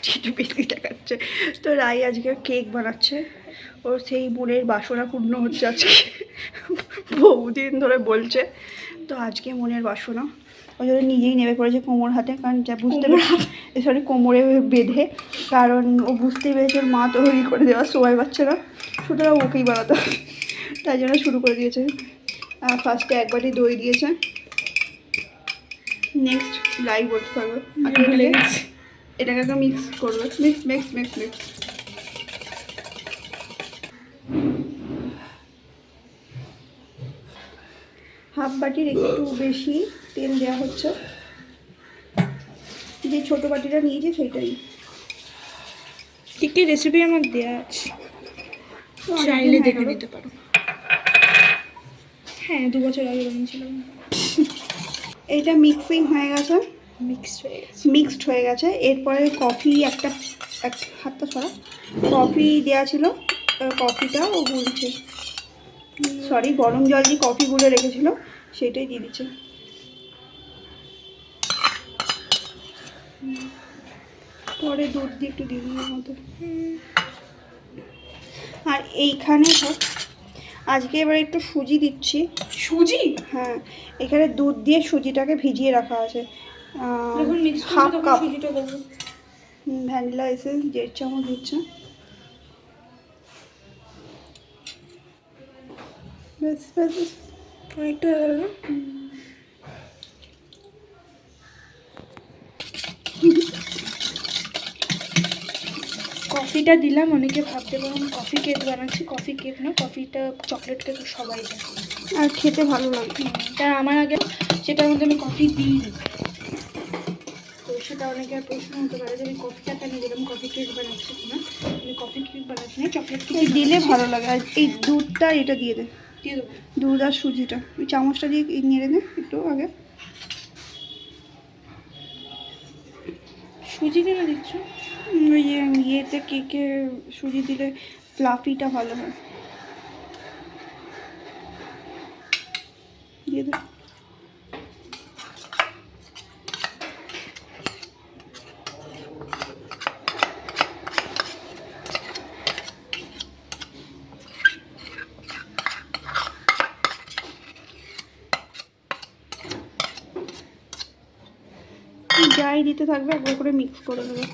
আজকে একটু বেশি দেখাচ্ছে। তো রাই আজকে কেক বানাচ্ছে। ওর সেই মনের বাসনা পূর্ণ হচ্ছে আজকে। বহুদিন ধরে বলছে। তো আজকে মনের বাসনা। ওই জন্য নিজেই নেমে পড়েছে কোমর হাতে কারণ যা বুঝতে সরি কোমরে বেঁধে। কারণ ও বুঝতেই পেরেছে ওর মা তৈরি করে দেওয়ার সময় পাচ্ছে না। সুতরাং ওকেই বানাতে হবে। তাই জন্য শুরু করে দিয়েছে। ফার্স্টে একবারই দই দিয়েছে। নেক্সট লাইভ বলতে পারবে। এটাকে একটা মিক্স করবে। Mix mix mix mix half বাটির একটু বেশি তেল দেওয়া হচ্ছে। যে ছোট বাটিটা নিয়েছি সেইটাই। কেকের রেসিপি আমার দেওয়া আছে? চাইলে দেখে নিতে পারো। হ্যাঁ দু বছর আগে বানিয়েছিলাম। এইটা মিক্সিং হয়ে গেছে। হয়ে গেছে। মিক্সড হয়ে গেছে। এরপরে কফি একটা এক হাতটা সরা কফি দেওয়া ছিল কফিটা ও গুলছে। সরি গরম জল দিয়ে কফি গুলে রেখেছিল সেটাই দিয়ে দিচ্ছে। পরে দুধ দিয়ে একটু দিয়ে দিলাম মতো আর এইখানে সব আজকে এবার একটু সুজি দিচ্ছি। সুজি? হ্যাঁ এখানে দুধ দিয়ে সুজিটাকে ভিজিয়ে রাখা আছে। হাফ কাপ ভ্যানিলা এসেন্স দেড় চামচ দিচ্ছে ব্যাস ব্যাস ব্যাস। অনেকটা হয়ে গেল কফিটা দিলাম অনেকে ভাবতে পারো আমি কফি কেক বানাচ্ছি কফি কেক না কফিটা চকলেট কেক সবাই দেয় আর খেতে ভালো লাগে। তা আমার আগে সেটার মধ্যে আমি কফি দিই। সেটা অনেকে প্রশ্ন হতে পারে যে আমি কফিটা কেন দিলাম? কফি কেক বানাচ্ছি না আমি কফি কেক বানাচ্ছি না চকলেট কেক দিলে ভালো লাগে। আর এই দুধটা এটা দিয়ে দে। দিয়ে দেবো। দুধ আর সুজিটা। ওই চামচটা দিয়ে নেড়ে দে একটু আগে। সুজি কেন দিচ্ছ? ওই ইয়েতে কেকে সুজি দিলে ফ্লাফিটা ভালো হয় দিয়ে দে যাই দিতে থাকবে একবার করে মিক্স করে দেবে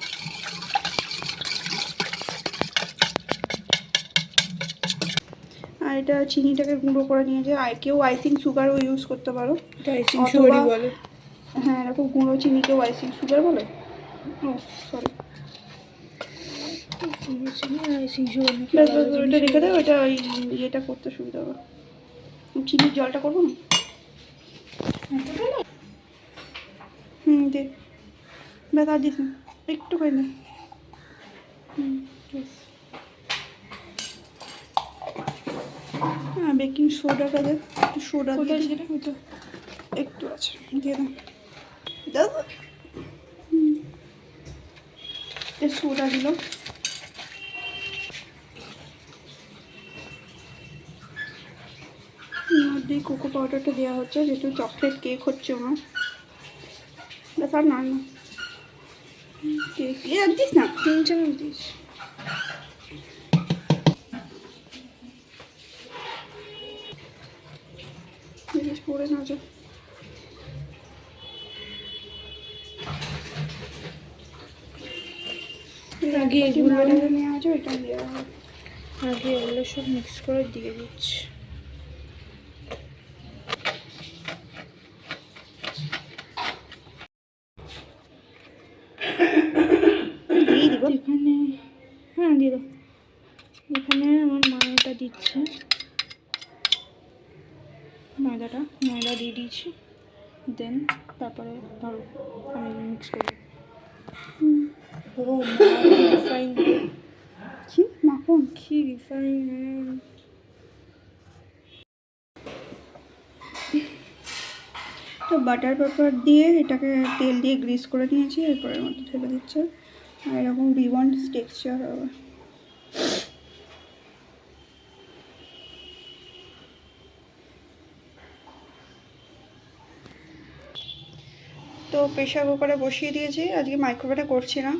আর এটা চিনিটাকে গুঁড়ো করে নিয়েছে। আর কেউ আইসিং সুগারও ইউজ করতে পারো। আইসিং অথবা- সুগারই বলে। হ্যাঁ এরকম গুঁড়ো চিনিকেও আইসিং সুগার বলে? ও সরি ওইটা রেখে দেবে ওইটা ওই ইয়েটা করতে সুবিধা হবে। চিনির জলটা করব? না হুম দে। আর দিস না। একটু করে নে। হ্যাঁ বেকিং সোডাটা দে। একটু সোডা দিয়ে একটু আছে। দিয়ে দাও। দাও সোডা দিল। মধ্যে কোকো পাউডারটা দেওয়া হচ্ছে যেহেতু চকলেট কেক হচ্ছে আমার ব্যাস আর না। দিস না। তিন চামচ দিস। জিনিস পড়ে না যা। আগে এগুলো নেওয়া দেওয়া হবে আগে এগুলো সব মিক্স করে দিয়ে দিচ্ছি দিয়ে দিব এখানে হ্যাঁ দিয়ে দাও। এখানে আমার ময়দাটা দিচ্ছে। ময়দাটা ময়দা দিয়ে দিয়েছি। দেন তারপরে ধরো আমি মিক্স করব রিফাইন কি? মাখন? কি রিফাইন তো বাটার পেপার দিয়ে এটাকে তেল দিয়ে গ্রিস করে নিয়েছি এরপরের মধ্যে ঢেলে দিচ্ছে। আর এরকম রিবন টেক্সচার হবে। তো প্রেশার কুকারে বসিয়ে দিয়েছি। আজকে মাইক্রোওয়েভে করছি না,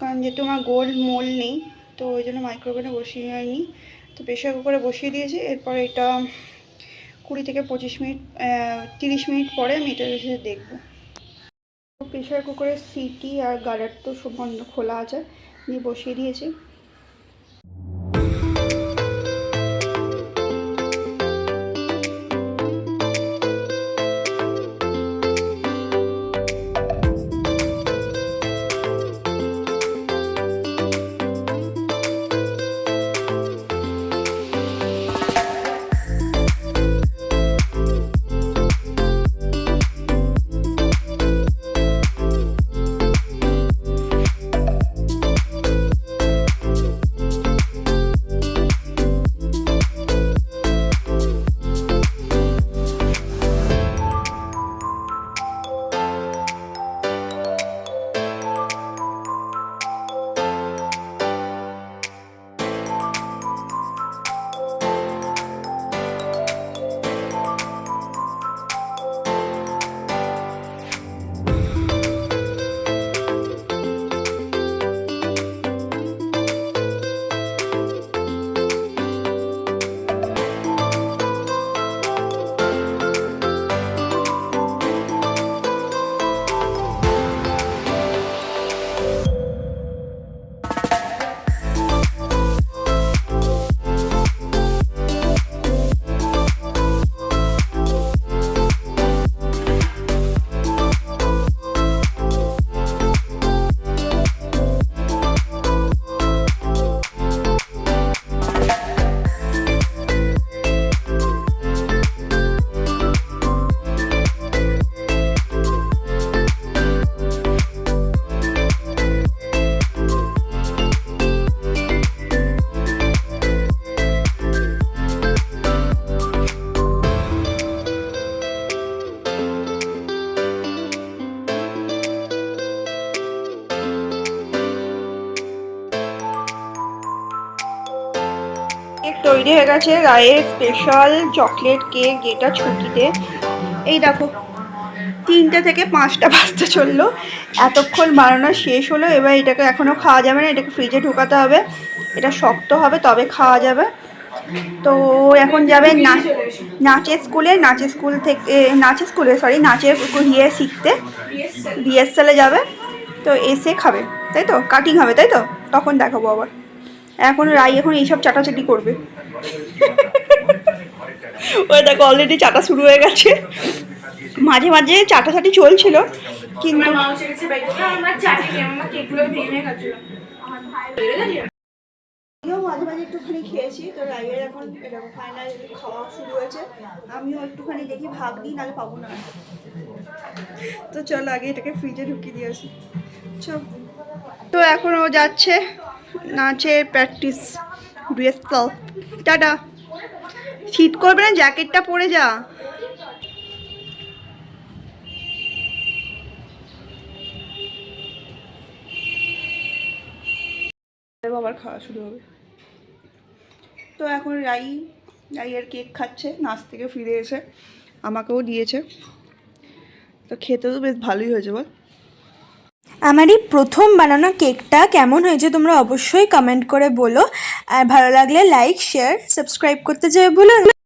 কারণ যেহেতু আমার গোল মোল নেই, তো ওই জন্য মাইক্রোওভেনে বসিয়ে হয়নি। তো প্রেশার কুকারে বসিয়ে দিয়েছি, এরপরে এটা কুড়ি থেকে পঁচিশ মিনিট তিরিশ মিনিট পরে আমি এটা এসে দেখব। প্রেশার কুকারের সিটি আর গার্ডার তো সব বন্ধ, খোলা আছে, দিয়ে বসিয়ে দিয়েছি। তৈরি হয়ে গেছে রায়ের স্পেশাল চকলেট কেক যেটা ছুটিতে। এই দেখো, তিনটে থেকে পাঁচটা বাজতে চলল। এতক্ষণ বানানো শেষ হলো, এবার এটাকে এখনও খাওয়া যাবে না, এটাকে ফ্রিজে ঢোকাতে হবে। এটা শক্ত হবে, তবে খাওয়া যাবে। তো এখন যাবে না, নাচের স্কুলে নাচের স্কুল থেকে, নাচের স্কুলে সরি নাচের ইয়ে শিখতে। রিহার্সালে যাবে, তো এসে খাবে, তাই তো? কাটিং হবে, তাই তো? তখন দেখাবো আবার। এখন রাই এখন এইসব চাটাচাটি করবে। ওই দেখো অলরেডি চাটা শুরু হয়ে গেছে। মাঝে মাঝে চাটাচাটি চলছিল কিন্তু আমিও মাঝে মাঝে একটুখানি খেয়েছি তো রাইয়ের এখন এরকম ফাইনাল খাওয়া শুরু হয়েছে। আমিও একটুখানি দেখি ভাগ দিই নাহলে পাবো না। তো চলো আগে এটাকে ফ্রিজে ঢুকিয়ে দিয়েছি চল। তো এখন ও যাচ্ছে নাচের প্র্যাকটিস রিহার্সাল টাটা। শীত করবে না, জ্যাকেটটা পরে যা। আবার খাওয়া শুরু হবে। তো এখন রাই রাইয়ের কেক খাচ্ছে, নাচ থেকে ফিরে এসে আমাকেও দিয়েছে। তো খেতে তো বেশ ভালোই হয়েছে বল। আমার এই প্রথম বানানো কেকটা কেমন হয়েছে তোমরা অবশ্যই কমেন্ট করে বলো। আর ভালো লাগলে লাইক শেয়ার সাবস্ক্রাইব করতে যাবে বলো